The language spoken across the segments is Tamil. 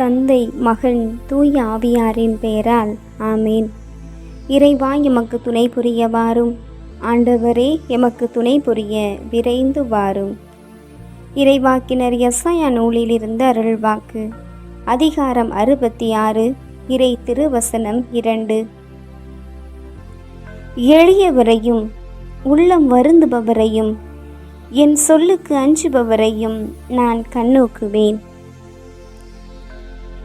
தந்தை மகன் தூய ஆவியாரின் பெயரால் ஆமேன். இறைவா எமக்கு துணை புரிய வாரும் ஆண்டவரே எமக்கு துணை புரிய விரைந்து வாரும். இறைவாக்கினர் எஸ்ஐயா நூலிலிருந்து அருள்வாக்கு. அதிகாரம் அறுபத்தி ஆறு இறை திருவசனம் இரண்டு. எளியவரையும் உள்ளம் வருந்துபவரையும் என் சொல்லுக்கு அஞ்சுபவரையும் நான் கண்ணோக்குவேன்.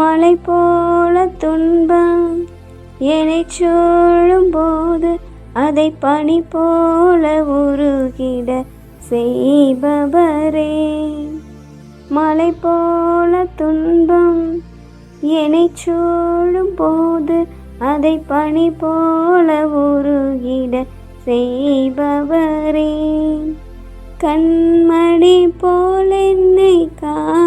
மலை போல துன்பம் என்னை சூழும் போது அதை பனி போல உருகிட செய்பவரே. மலை போல துன்பம் என்னை சூழும் போது அதை பனி போல உருகிட செய்பவரே. கண்மணி போல் என்னை கா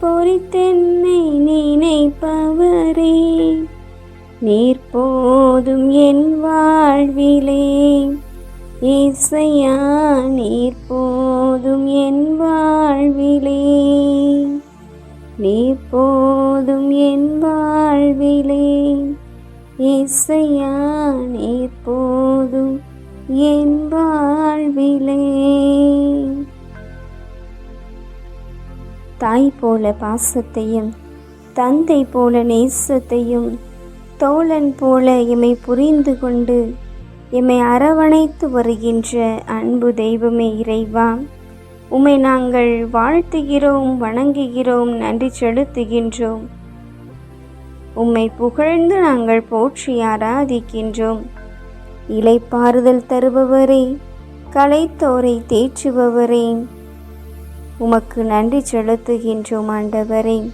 பொறித்தென்னை நினைப்பவரே. நீர் போதும் என் வாழ்விலே. இசையா நீர் போதும் என் வாழ்விலே. நீர் போதும் என் வாழ்விலே. இசையா நீர் போதும் என் வாழ்விலே. தாய் போல பாசத்தையும் தந்தை போல நேசத்தையும் தோழன் போல எம்மை புரிந்து கொண்டு எம்மை அரவணைத்து வருகின்ற அன்பு தெய்வமே இறைவா. உம்மை நாங்கள் வாழ்த்துகிறோம் வணங்குகிறோம் நன்றி செலுத்துகின்றோம். உம்மை புகழ்ந்து நாங்கள் போற்றி ஆராதிக்கின்றோம். இலைப்பாறுதல் தருபவரே கலைத்தோரை தேற்றுபவரே உமக்கு நன்றி செலுத்துகின்றோம் ஆண்டவரே.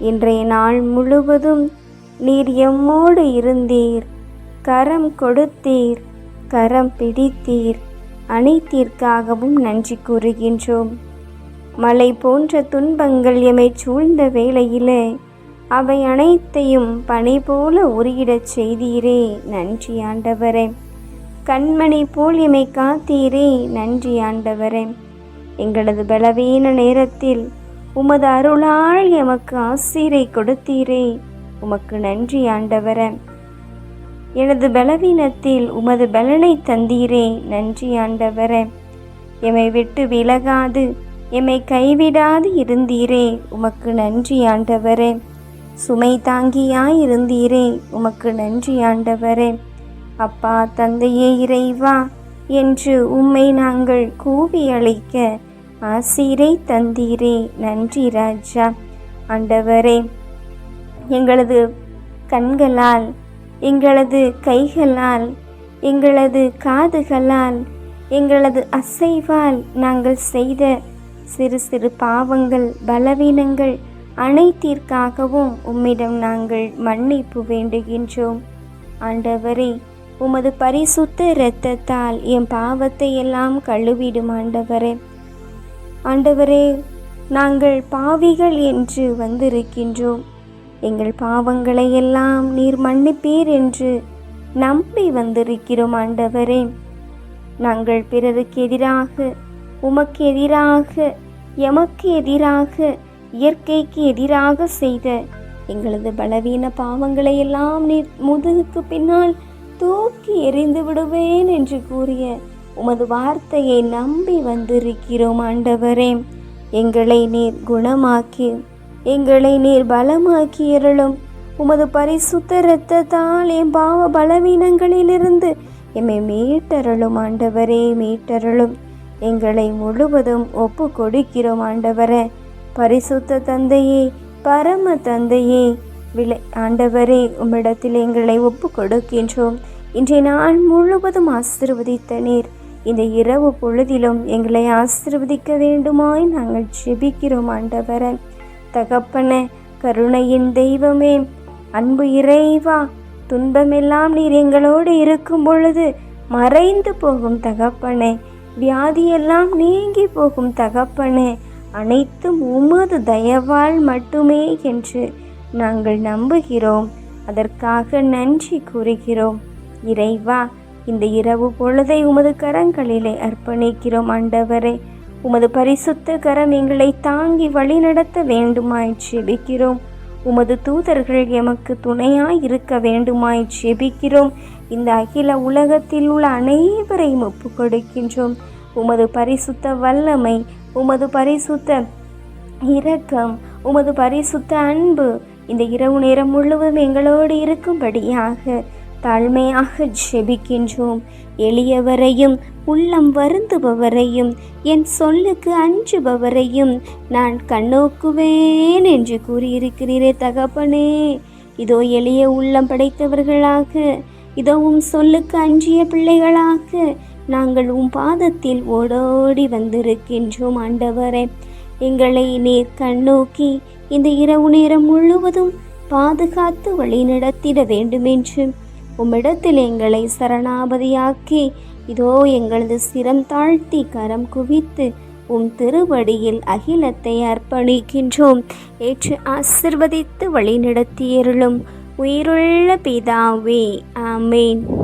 இன்றைய நாள் முழுவதும் நீர் எம்மோடு இருந்தீர். கரம் கொடுத்தீர் கரம் பிடித்தீர். அனைத்திற்காகவும் நன்றி கூறுகின்றோம். மலை போன்ற துன்பங்கள் எமை சூழ்ந்த வேளையிலே அவை அனைத்தையும் பனை போல உருகிடச் செய்தீரே. நன்றி ஆண்டவரே. கண்மணி போல் எமை காத்தீரே. நன்றி ஆண்டவரே. எங்களது பலவீன நேரத்தில் உமது அருளால் எமக்கு ஆசீரை கொடுத்தீரே. உமக்கு நன்றி ஆண்டவரே. எனது பலவீனத்தில் உமது பலனை தந்தீரே. நன்றி ஆண்டவர. எமை விட்டு விலகாது எம்மை கைவிடாது இருந்தீரே. உமக்கு நன்றி ஆண்டவரே. சுமை தாங்கியாய் இருந்தீரே. உமக்கு நன்றி ஆண்டவரே. அப்பா தந்தையே இறைவா. என்று உம்மை நாங்கள் கூவி அழைக்க ஆசீரை தந்தீரே. நன்றி ராஜா. ஆண்டவரே எங்களது கண்களால் எங்களது கைகளால் எங்களது காதுகளால் எங்களது அசைவால் நாங்கள் செய்த சிறு சிறு பாவங்கள் பலவீனங்கள் அனைத்திற்காகவும் உம்மிடம் நாங்கள் மன்னிப்பு வேண்டுகின்றோம். ஆண்டவரே உமது பரிசுத்த இரத்தத்தால் என் பாவத்தை எல்லாம் கழுவிடும் ஆண்டவரே. ஆண்டவரே நாங்கள் பாவிகள் என்று வந்திருக்கின்றோம். எங்கள் பாவங்களை எல்லாம் நீர் மன்னிப்பீர் என்று நம்பி வந்திருக்கிறோம் ஆண்டவரே. நாங்கள் பிறருக்கு எதிராக உமக்கு எதிராக எமக்கு எதிராக இயற்கைக்கு எதிராக செய்த எங்களது பலவீன பாவங்களை எல்லாம் நீர் முதுகுக்கு பின்னால் தூக்கி எறிந்து விடுவேன் என்று கூறிய உமது வார்த்தையை நம்பி வந்திருக்கிறோம் ஆண்டவரே. எங்களை நீர் குணமாக்கி எங்களை நீர் பலமாக்கி இருளும். உமது பரிசுத்த இரத்தத்தால் என் பாவ பலவீனங்களிலிருந்து எம்மை மீட்டருளும் ஆண்டவரே மீட்டருளும். எங்களை முழுவதும் ஒப்பு கொடுக்கிறோம் ஆண்டவரே. பரிசுத்த தந்தையே பரம தந்தையே விலை ஆண்டவரே உம்மிடத்தில் எங்களை ஒப்பு கொடுக்கின்றோம் இன்றைய நாள் முழுவதும் ஆசிர்வதித்த நீர். இந்த இரவு பொழுதிலும் எங்களை ஆசிர்வதிக்க வேண்டுமாய் நாங்கள் ஜெபிக்கிறோம் ஆண்டவரே. தகப்பன கருணையின் தெய்வமே அன்பு இறைவா துன்பமெல்லாம் நீர் எங்களோடு இருக்கும் பொழுது மறைந்து போகும் தகப்பனே. வியாதியெல்லாம் நீங்கி போகும் தகப்பனே. அனைத்தும் உமது தயவால் மட்டுமே என்று நாங்கள் நம்புகிறோம். அதற்காக நன்றி கூறுகிறோம். இறைவா இந்த இரவு பொழுதை உமது கரங்களிலே அர்ப்பணிக்கிறோம் ஆண்டவரே. உமது பரிசுத்த கரம் எங்களை தாங்கி வழிநடத்த வேண்டுமாய் ஜெபிக்கிறோம். உமது தூதர்கள் எமக்கு துணையாய் இருக்க வேண்டுமாய் ஜெபிக்கிறோம். இந்த அகில உலகத்தில் உள்ள அனைவரையும் ஒப்பு கொடுக்கின்றோம் உமது பரிசுத்த வல்லமை உமது பரிசுத்த இரக்கம் உமது பரிசுத்த அன்பு இந்த இரவு நேரம் முழுவதும் எங்களோடு இருக்கும்படியாக தாழ்மையாக ஜெபிக்கின்றோம். எளியவரையும் உள்ளம் வருந்துபவரையும் என் சொல்லுக்கு அஞ்சுபவரையும் நான் கண்ணோக்குவேன் என்று கூறியிருக்கிறீரே தகப்பனே. இதோ எளிய உள்ளம் படைத்தவர்களாக இதோ உம் சொல்லுக்கு அஞ்சிய பிள்ளைகளாக நாங்கள் உம் பாதத்தில் ஓடோடி வந்திருக்கின்றோம் ஆண்டவரே. எங்களை நீர் கண்ணோக்கி இந்த இரவு நேரம் முழுவதும் பாதுகாத்து வழிநடத்திட வேண்டுமென்று உம்மிடத்தில் எங்களை சரணாபதியாக்கி இதோ எங்களது சிரம் தாழ்த்தி கரம் குவித்து உம் திருவடியில் அகிலத்தை அர்ப்பணிக்கின்றோம். ஏற்று ஆசிர்வதித்து வழிநடத்தியருளும் உயிருள்ள பிதாவே. ஆமேன்.